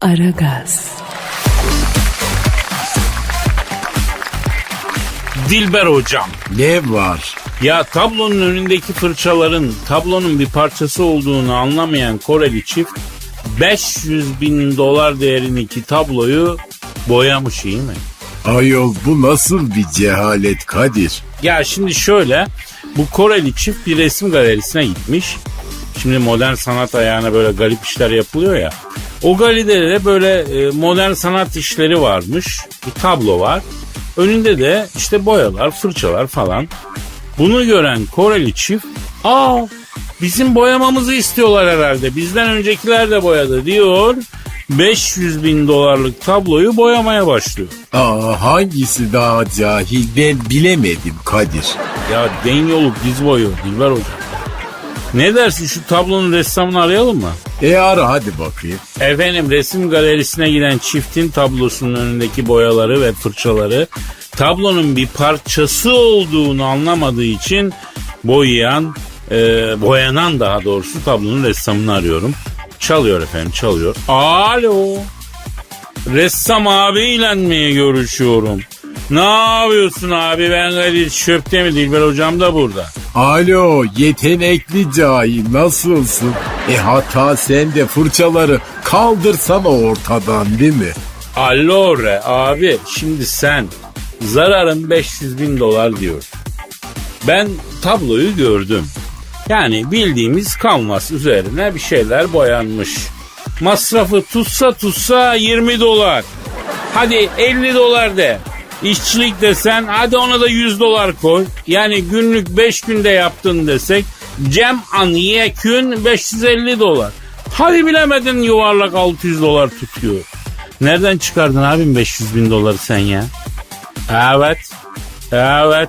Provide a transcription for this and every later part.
Aragaz, Dilber hocam. Ne var? Ya tablonun önündeki fırçaların tablonun bir parçası olduğunu anlamayan Koreli çift 500 bin dolar değerindeki tabloyu boyamış iyi mi? Ayol bu nasıl bir cehalet Kadir? Ya şimdi şöyle bu Koreli çift bir resim galerisine gitmiş. Şimdi modern sanat ayağına böyle garip işler yapılıyor ya. O galeride de böyle e, modern sanat işleri varmış. Bir tablo var. Önünde de işte boyalar, fırçalar falan. Bunu gören Koreli çift aa bizim boyamamızı istiyorlar herhalde. Bizden öncekiler de boyadı diyor. 500 bin dolarlık tabloyu boyamaya başlıyor. Aa hangisi daha cahil ben bilemedim Kadir. Ya den yolu diz boyu Dilber Hocam. Ne dersin şu tablonun ressamını arayalım mı? E ara hadi bakayım. Efendim resim galerisine giden çiftin tablosunun önündeki boyaları ve fırçaları tablonun bir parçası olduğunu anlamadığı için boyayan, e, boyanan daha doğrusu tablonun ressamını arıyorum. Çalıyor efendim çalıyor. Alo. Ressam abiyle mi görüşüyorum? Ne yapıyorsun abi ben Kadir Çöpte mi Dilber hocam da burada. Alo yetenekli cahil nasılsın? E hata sen de fırçaları kaldırsana ortadan değil mi? Allora abi şimdi sen zararın 500 bin dolar diyor. Ben tabloyu gördüm. Yani bildiğimiz kanvas üzerine bir şeyler boyanmış. Masrafı tutsa tutsa 20 dolar. Hadi 50 dolar de. İşçilik desen hadi ona da 100 dolar koy. Yani günlük 5 günde yaptın desek cem an yekün 550 dolar. Hadi bilemedin yuvarlak 600 dolar tutuyor. Nereden çıkardın abim 500 bin doları sen ya? Evet. Evet.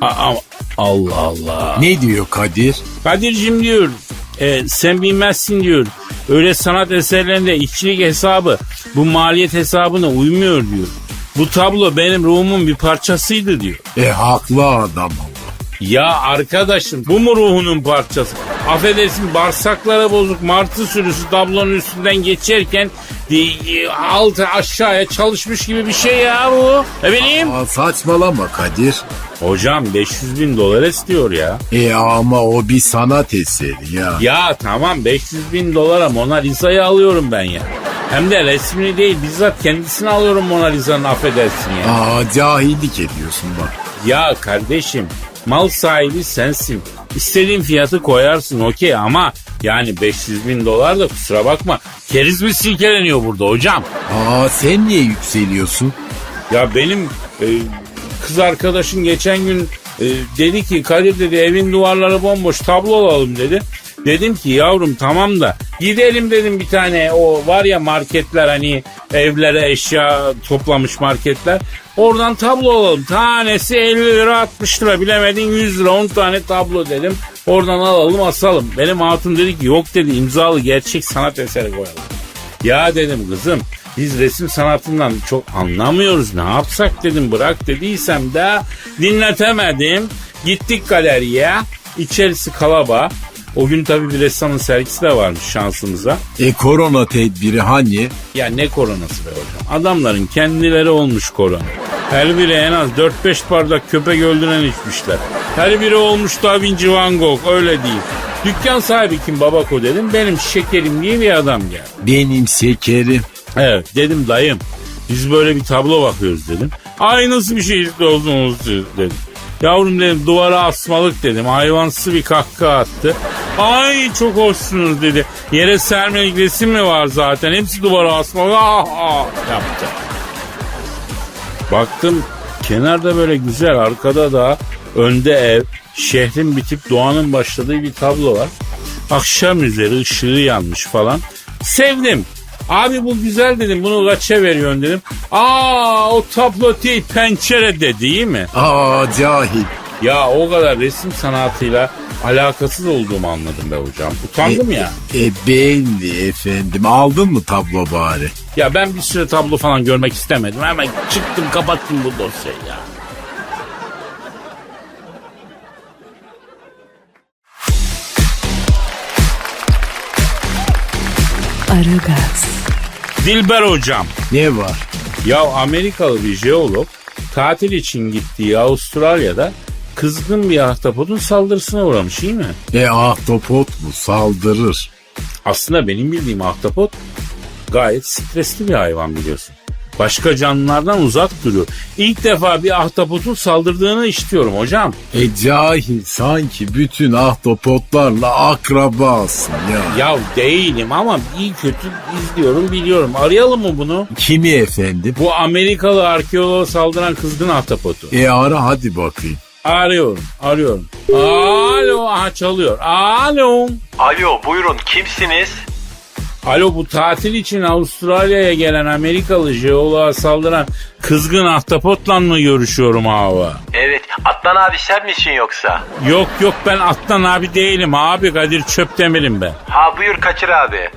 Aa, Allah Allah. Ne diyor Kadir? Kadir'cim diyor e, sen bilmezsin diyor. Öyle sanat eserlerinde işçilik hesabı bu maliyet hesabına uymuyor diyor. Bu tablo benim ruhumun bir parçasıydı diyor. E haklı adam ama. Ya arkadaşım bu mu ruhunun parçası? Affedersin bağırsakları bozuk martı sürüsü tablonun üstünden geçerken e, e, altı aşağıya çalışmış gibi bir şey ya bu. Ne bileyim. Aa, saçmalama Kadir. Hocam 500 bin dolar istiyor ya. E ama o bir sanat eseri ya. Ya tamam 500 bin dolara Mona Lisa'yı alıyorum ben ya. Hem de resmini değil bizzat kendisini alıyorum Mona Lisa'nın affedersin ya. Aa cahillik ediyorsun bak. Ya kardeşim mal sahibi sensin. İstediğin fiyatı koyarsın okey ama yani 500 bin dolar da kusura bakma. Keriz mi silkeleniyor burada hocam? Aa sen niye yükseliyorsun? Ya benim e, kız arkadaşım geçen gün e, dedi ki Kadir dedi evin duvarları bomboş tablo alalım dedi. Dedim ki yavrum tamam da gidelim dedim bir tane o var ya marketler hani evlere eşya toplamış marketler. Oradan tablo alalım. Tanesi 50 lira 60 lira bilemedin 100 lira 10 tane tablo dedim. Oradan alalım asalım. Benim hatun dedi ki yok dedi imzalı gerçek sanat eseri koyalım. Ya dedim kızım biz resim sanatından çok anlamıyoruz. Ne yapsak dedim bırak dediysem de dinletemedim. Gittik galeriye. İçerisi kalaba. O gün tabii bir ressamın sergisi de varmış şansımıza. E korona tedbiri hani? Ya ne koronası be hocam. Adamların kendileri olmuş korona. Her biri en az 4-5 bardak köpek öldüren içmişler. Her biri olmuş Da Vinci Van Gogh öyle değil. Dükkan sahibi kim babako dedim. Benim şekerim diye bir adam geldi. Benim şekerim. Evet dedim dayım biz böyle bir tablo bakıyoruz dedim. Ay nasıl bir şey siz dedim. Yavrum dedim duvara asmalık dedim. Hayvansı bir kahkaha attı. Ay çok hoşsunuz dedi. Yere sermelik resim mi var zaten? Hepsi duvara asmalık. Ah, ah, yaptı. Baktım kenarda böyle güzel arkada da önde ev şehrin bitip doğanın başladığı bir tablo var. Akşam üzeri ışığı yanmış falan. Sevdim. Abi bu güzel dedim bunu kaça veriyorsun dedim. Aa o tablo değil pencere de değil mi? Aa cahil. Ya o kadar resim sanatıyla alakasız olduğumu anladım be hocam. Utandım ya. E belli efendim. Aldın mı tablo bari? Ya ben bir süre tablo falan görmek istemedim. Hemen çıktım kapattım bu dosyayı ya. Aragaz, Dilber hocam. Ne var? Ya Amerikalı bir jeolog tatil için gittiği Avustralya'da kızgın bir ahtapotun saldırısına uğramış iyi mi? E ahtapot mu saldırır? Aslında benim bildiğim ahtapot gayet stresli bir hayvan biliyorsun. Başka canlılardan uzak duruyor. İlk defa bir ahtapotun saldırdığını işitiyorum hocam. E cahil sanki bütün ahtapotlarla akrabasın ya. Ya değilim ama iyi kötü izliyorum biliyorum. Arayalım mı bunu? Kimi efendim? Bu Amerikalı arkeoloğa saldıran kızgın ahtapotu. E ara hadi bakayım. Arıyorum, arıyorum. Alo, aha çalıyor. Alo. Alo buyurun kimsiniz? Alo bu tatil için Avustralya'ya gelen Amerikalı jeoloğa saldıran kızgın ahtapotla mı görüşüyorum abi? Evet Adnan abi sen misin yoksa? Yok yok ben Atlan abi değilim abi Kadir Çöpdemir'im ben. Ha buyur Kaçır abi.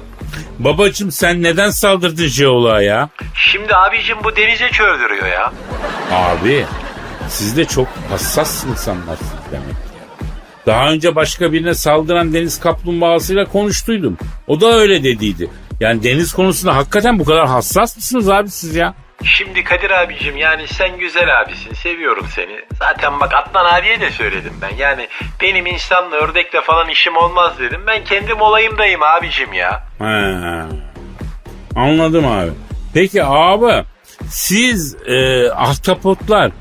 Babacım sen neden saldırdın jeoloğa ya? Şimdi abicim bu denize çöldürüyor ya. Abi siz de çok hassas insanlarsınız demek. Daha önce başka birine saldıran deniz kaplumbağasıyla konuştuydum. O da öyle dediydi. Yani deniz konusunda hakikaten bu kadar hassas mısınız abi siz ya? Şimdi Kadir abicim yani sen güzel abisin seviyorum seni. Zaten bak Adnan abiye de söyledim ben. Yani benim insanla ördekle falan işim olmaz dedim. Ben kendim olayımdayım abicim ya. He. Anladım abi. Peki abi siz e, ahtapotlar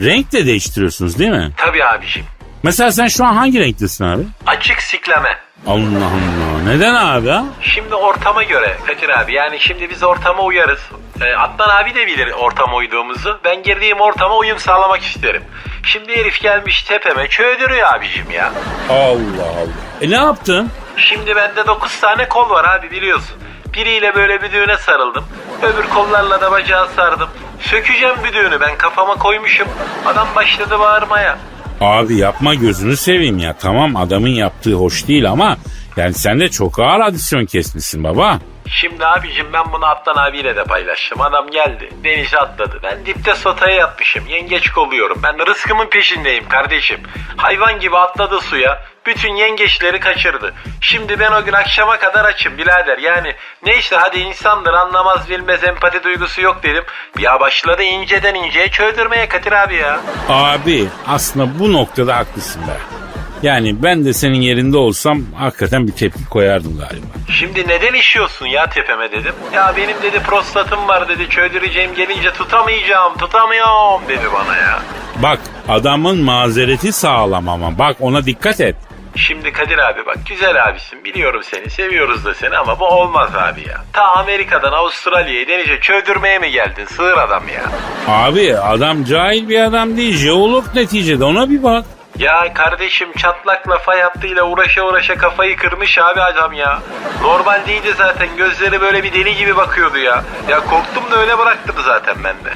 renk de değiştiriyorsunuz değil mi? Tabii abicim. Mesela sen şu an hangi renktesin abi? Açık sikleme. Allah Allah. Neden abi ha? Şimdi ortama göre Kadir abi yani şimdi biz ortama uyarız. E, Adnan abi de bilir ortama uyduğumuzu. Ben girdiğim ortama uyum sağlamak isterim. Şimdi herif gelmiş tepeme çöldürüyor abicim ya. Allah Allah. E ne yaptın? Şimdi bende 9 tane kol var abi biliyorsun. Biriyle böyle bir düğüne sarıldım. Öbür kollarla da bacağı sardım. Sökeceğim bir düğünü ben kafama koymuşum. Adam başladı bağırmaya. Abi yapma gözünü seveyim ya. Tamam adamın yaptığı hoş değil ama yani sen de çok ağır adisyon kesmişsin baba. Şimdi abicim ben bunu Adnan abiyle de paylaştım. Adam geldi denize atladı. Ben dipte sotaya yatmışım. Yengeç kolluyorum. Ben rızkımın peşindeyim kardeşim. Hayvan gibi atladı suya. Bütün yengeçleri kaçırdı. Şimdi ben o gün akşama kadar açım birader. Yani neyse hadi insandır anlamaz bilmez empati duygusu yok dedim. Ya başladı inceden inceye çöldürmeye Kadir abi ya. Abi aslında bu noktada haklısın be. Yani ben de senin yerinde olsam hakikaten bir tepki koyardım galiba. Şimdi neden işiyorsun ya tepeme dedim. Ya benim dedi prostatım var dedi çöldüreceğim gelince tutamayacağım tutamıyorum dedi bana ya. Bak adamın mazereti sağlam ama bak ona dikkat et. Şimdi Kadir abi bak güzel abisin biliyorum seni seviyoruz da seni ama bu olmaz abi ya. Ta Amerika'dan Avustralya'ya denize çöldürmeye mi geldin sığır adam ya. Abi adam cahil bir adam değil jeolog neticede ona bir bak. Ya kardeşim çatlakla fay hattıyla uğraşa uğraşa kafayı kırmış abi adam ya. Normal değildi zaten gözleri böyle bir deli gibi bakıyordu ya. Ya korktum da öyle bıraktım zaten ben de.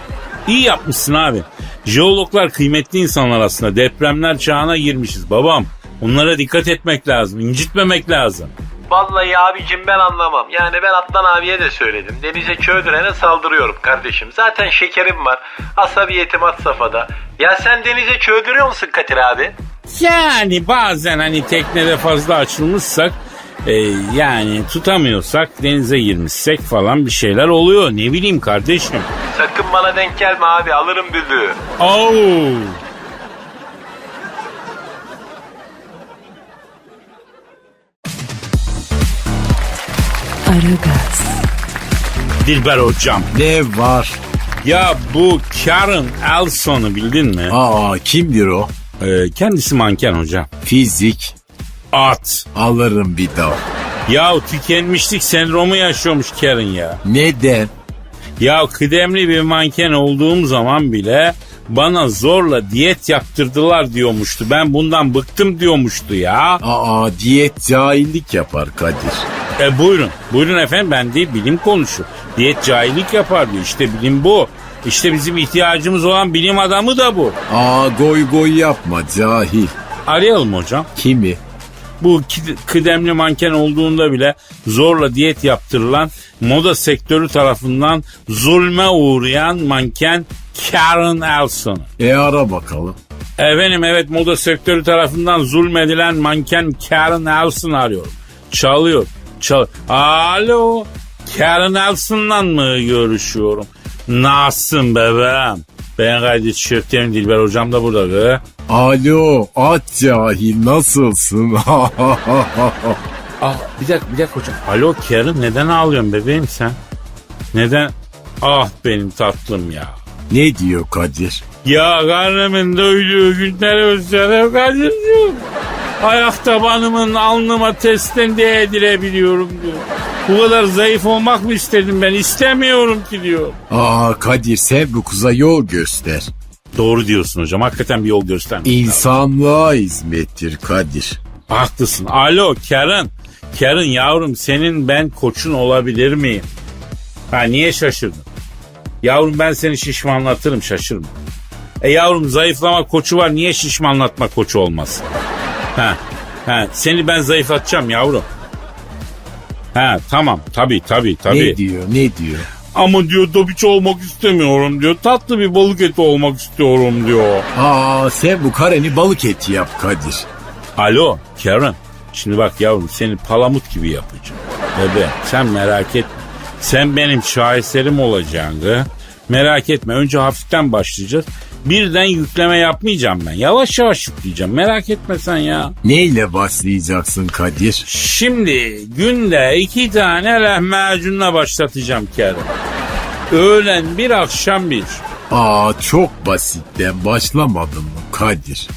İyi yapmışsın abi. Jeologlar kıymetli insanlar aslında. Depremler çağına girmişiz babam. Onlara dikkat etmek lazım. incitmemek lazım. Vallahi abicim ben anlamam. Yani ben Atlan abiye de söyledim. Denize çöldürene saldırıyorum kardeşim. Zaten şekerim var. Asabiyetim had safhada. Ya sen denize çöldürüyor musun Kadir abi? Yani bazen hani teknede fazla açılmışsak e, yani tutamıyorsak denize girmişsek falan bir şeyler oluyor. Ne bileyim kardeşim. Sakın bana denk gelme abi alırım büdüğü. Oo. Aragaz, Dilber hocam. Ne var? Ya bu Karen Elson'u bildin mi? Aa kimdir o? E, kendisi manken hocam. Fizik. At. Alırım bir daha. Ya tükenmişlik sendromu yaşıyormuş Karen ya. Neden? Ya kıdemli bir manken olduğum zaman bile bana zorla diyet yaptırdılar diyormuştu. Ben bundan bıktım diyormuştu ya. Aa diyet cahillik yapar Kadir. E buyurun. Buyurun efendim ben değil bilim konuşu. Diyet cahillik yapar diyor. İşte bilim bu. İşte bizim ihtiyacımız olan bilim adamı da bu. Aa goy goy yapma cahil. Arayalım hocam. Kimi? Bu kıdemli manken olduğunda bile zorla diyet yaptırılan moda sektörü tarafından zulme uğrayan manken Karen Elson. E ara bakalım. Efendim evet moda sektörü tarafından zulmedilen manken Karen Elson arıyorum. Çalıyor. Çal Alo Karen Elson'la mı görüşüyorum? Nasılsın bebeğim? Ben Kadir Tişörtlerim Dilber hocam da burada be. Alo at cahil nasılsın? Ah bir dakika bir dakika hocam. Alo Karen neden ağlıyorsun bebeğim sen? Neden? Ah benim tatlım ya. Ne diyor Kadir? Ya karnımın doyduğu günleri özledim Kadir'ciğim. Ayak tabanımın alnıma testten değdirebiliyorum diyor. Bu kadar zayıf olmak mı istedim ben? İstemiyorum ki diyor. Aa Kadir sen bu kıza yol göster. Doğru diyorsun hocam. Hakikaten bir yol göstermiş. İnsanlığa hizmettir Kadir. Haklısın. Alo Karen. Karen yavrum senin ben koçun olabilir miyim? Ha niye şaşırdın? Yavrum ben seni şişmanlatırım şaşırma. E yavrum zayıflama koçu var niye şişmanlatma koçu olmasın? Ha, ha seni ben zayıflatacağım yavrum. Ha tamam tabii tabii tabii. Ne diyor ne diyor? Ama diyor dobiç olmak istemiyorum diyor. Tatlı bir balık eti olmak istiyorum diyor. Aa sen bu kareni balık eti yap Kadir. Alo Karen. Şimdi bak yavrum seni palamut gibi yapacağım. Bebe sen merak etme. Sen benim şaheserim olacaksın. gı. Merak etme. Önce hafiften başlayacağız. Birden yükleme yapmayacağım ben. Yavaş yavaş yükleyeceğim. Merak etme sen ya. Neyle başlayacaksın Kadir? Şimdi günde iki tane lahmacunla başlatacağım Karen. Öğlen bir akşam bir. Aa çok basitten başlamadın mı Kadir?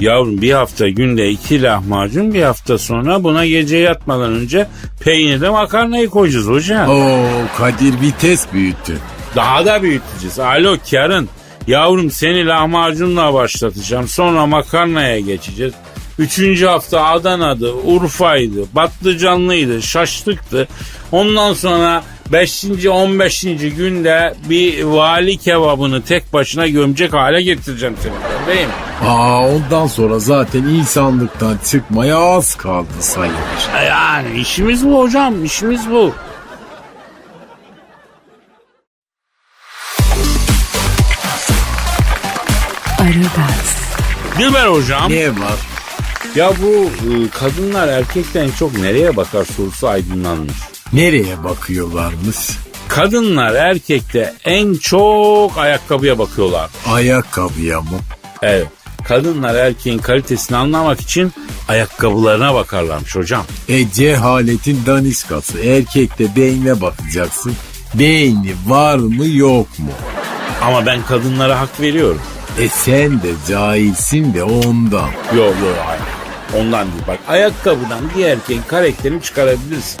Yavrum bir hafta günde iki lahmacun bir hafta sonra buna gece yatmadan önce peynirde makarnayı koyacağız hocam. Oo Kadir vites büyüttün. Daha da büyüteceğiz. Alo Karen. Yavrum seni lahmacunla başlatacağım. Sonra makarnaya geçeceğiz. Üçüncü hafta Adana'dı, Urfa'ydı, Batlıcanlıydı, Şaşlık'tı. Ondan sonra 5. 15. günde bir vali kebabını tek başına gömecek hale getireceğim seni. Değil mi? Aa ondan sonra zaten insanlıktan çıkmaya az kaldı sayılır. Yani işimiz bu hocam, işimiz bu. Dilber hocam. Ne var? Ya bu e, kadınlar erkekten çok nereye bakar sorusu aydınlanmış. Nereye bakıyorlarmış? Kadınlar erkekte en çok ayakkabıya bakıyorlar. Ayakkabıya mı? Evet. Kadınlar erkeğin kalitesini anlamak için ayakkabılarına bakarlarmış hocam. E cehaletin daniskası. Erkekte beyne bakacaksın. Beyni var mı yok mu? Ama ben kadınlara hak veriyorum. E sen de cahilsin de ondan. Yok yok hayır. Ondan değil bak. Ayakkabıdan bir erkeğin karakterini çıkarabilirsin.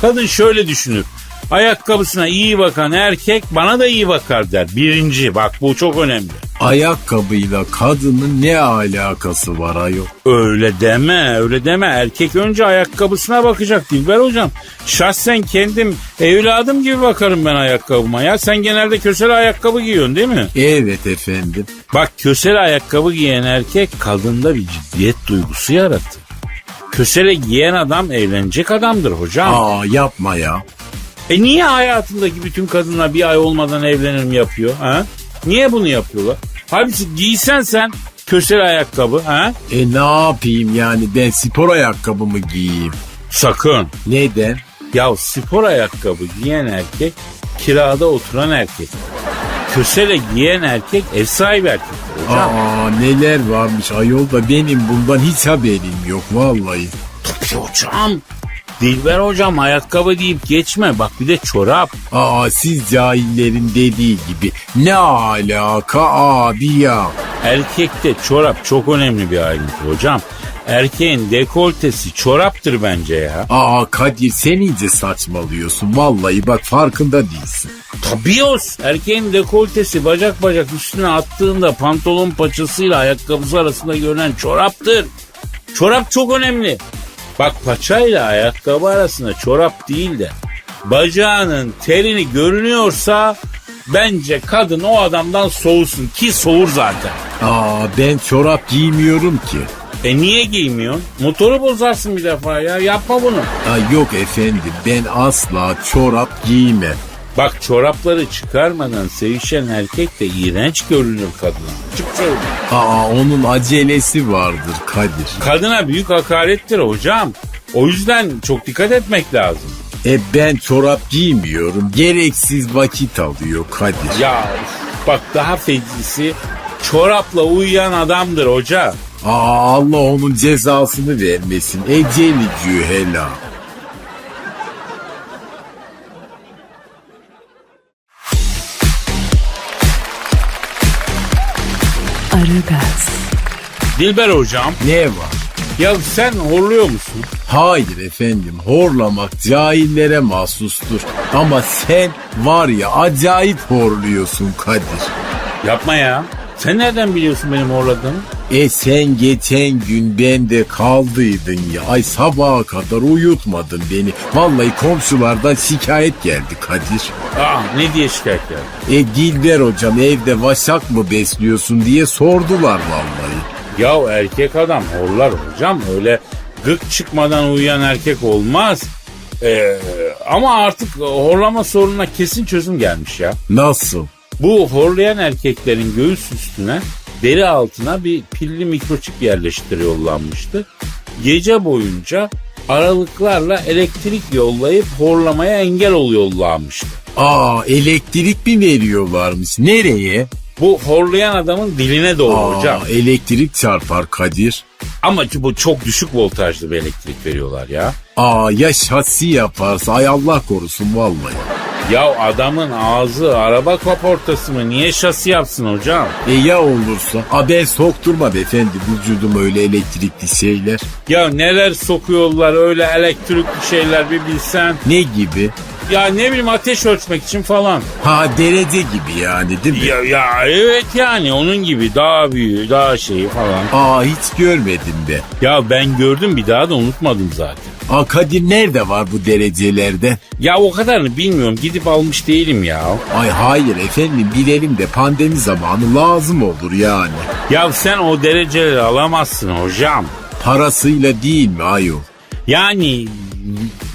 Kadın şöyle düşünür. Ayakkabısına iyi bakan erkek bana da iyi bakar der. Birinci bak bu çok önemli. Ayakkabıyla kadının ne alakası var ayol? Öyle deme öyle deme. Erkek önce ayakkabısına bakacak Dilber hocam. Şahsen kendim evladım gibi bakarım ben ayakkabıma. Ya sen genelde kösele ayakkabı giyiyorsun değil mi? Evet efendim. Bak kösele ayakkabı giyen erkek kadında bir ciddiyet duygusu yaratır. Kösele giyen adam evlenecek adamdır hocam. Aa yapma ya. E niye hayatındaki bütün kadınlar bir ay olmadan evlenirim yapıyor? Ha? Niye bunu yapıyorlar? Halbuki giysen sen kösele ayakkabı ha? E ne yapayım yani ben spor ayakkabımı giyeyim. Sakın. Neden? Ya spor ayakkabı giyen erkek kirada oturan erkek. Kösele giyen erkek ev sahibi erkektir hocam. Aa neler varmış ayol da benim bundan hiç haberim yok vallahi. Tabii hocam. Dilber hocam ayakkabı deyip geçme. Bak bir de çorap. Aa siz cahillerin dediği gibi ne alaka abi ya. Erkekte çorap çok önemli bir ayrıntı hocam. Erkeğin dekoltesi çoraptır bence ya. Aa Kadir sen iyice saçmalıyorsun vallahi bak farkında değilsin. Tabii os. Erkeğin dekoltesi bacak bacak üstüne attığında pantolon paçasıyla ayakkabısı arasında görünen çoraptır. Çorap çok önemli. Bak paçayla ayakkabı arasında çorap değil de bacağının terini görünüyorsa bence kadın o adamdan soğusun ki soğur zaten. Aa ben çorap giymiyorum ki. E niye giymiyorsun? Motoru bozarsın bir defa ya. Yapma bunu. Aa, yok efendim ben asla çorap giymem. Bak çorapları çıkarmadan sevişen erkek de iğrenç görünür kadına. Çık. Aa onun acelesi vardır Kadir. Kadına büyük hakarettir hocam. O yüzden çok dikkat etmek lazım. E ben çorap giymiyorum. Gereksiz vakit alıyor Kadir. Ya bak daha fecisi çorapla uyuyan adamdır hoca. Aa, Allah onun cezasını vermesin. Eceli cühela. Aragaz, Dilber hocam Ne var? ya sen horluyor musun? Hayır efendim horlamak cahillere mahsustur. Ama sen var ya acayip horluyorsun Kadir. Yapma ya. Sen nereden biliyorsun benim horladığımı? E sen geçen gün bende kaldıydın ya. Ay sabaha kadar uyutmadın beni. Vallahi komşulardan şikayet geldi Kadir. Aa ne diye şikayet geldi? E Dilber hocam evde vaşak mı besliyorsun diye sordular vallahi. Ya erkek adam horlar hocam öyle gık çıkmadan uyuyan erkek olmaz. Ee, ama artık horlama sorununa kesin çözüm gelmiş ya. Nasıl? Bu horlayan erkeklerin göğüs üstüne deri altına bir pilli mikroçip yerleştiriyorlanmıştı. Gece boyunca aralıklarla elektrik yollayıp horlamaya engel oluyorlarmıştı. Aa elektrik mi veriyorlarmış? Nereye? Bu horlayan adamın diline doğru Aa, hocam. elektrik çarpar Kadir. Ama bu çok düşük voltajlı bir elektrik veriyorlar ya. Aa ya şasi yaparsa ay Allah korusun vallahi. Ya adamın ağzı araba kaportası mı? Niye şasi yapsın hocam? E ya olursa? A ben sokturma beyefendi vücudum öyle elektrikli şeyler. Ya neler sokuyorlar öyle elektrikli şeyler bir bilsen. Ne gibi? Ya ne bileyim ateş ölçmek için falan. Ha derece gibi yani değil mi? Ya, ya evet yani onun gibi daha büyüğü daha şeyi falan. Aa hiç görmedim de. Ya ben gördüm bir daha da unutmadım zaten. Aa Kadir nerede var bu derecelerde? Ya o kadarını bilmiyorum gidip almış değilim ya. Ay hayır efendim bilelim de pandemi zamanı lazım olur yani. Ya sen o dereceleri alamazsın hocam. Parasıyla değil mi ayol? Yani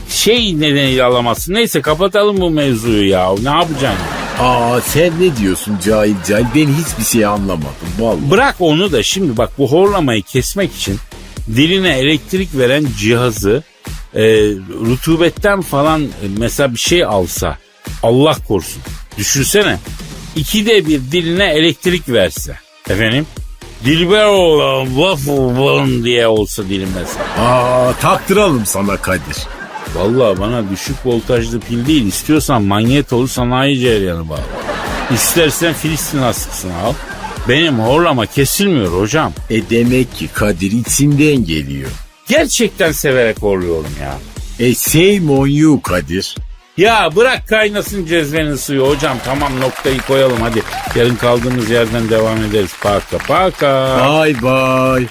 şey nedeniyle alamazsın. Neyse kapatalım bu mevzuyu ya. Ne yapacaksın? Aa sen ne diyorsun cahil cahil? Ben hiçbir şey anlamadım vallahi. Bırak onu da şimdi bak bu horlamayı kesmek için diline elektrik veren cihazı e, rutubetten falan mesela bir şey alsa Allah korusun düşünsene ikide bir diline elektrik verse efendim Dilber oğlan waffle diye olsa dilim mesela. Aa taktıralım sana Kadir. Vallahi bana düşük voltajlı pil değil istiyorsan manyet olur sanayi cereyanı bağlı. İstersen Filistin askısını al. Benim horlama kesilmiyor hocam. E demek ki Kadir içinden geliyor. Gerçekten severek horluyorum ya. E shame on you Kadir. Ya bırak kaynasın cezvenin suyu hocam. Tamam noktayı koyalım hadi. Yarın kaldığımız yerden devam ederiz. Paka paka. Bye bye.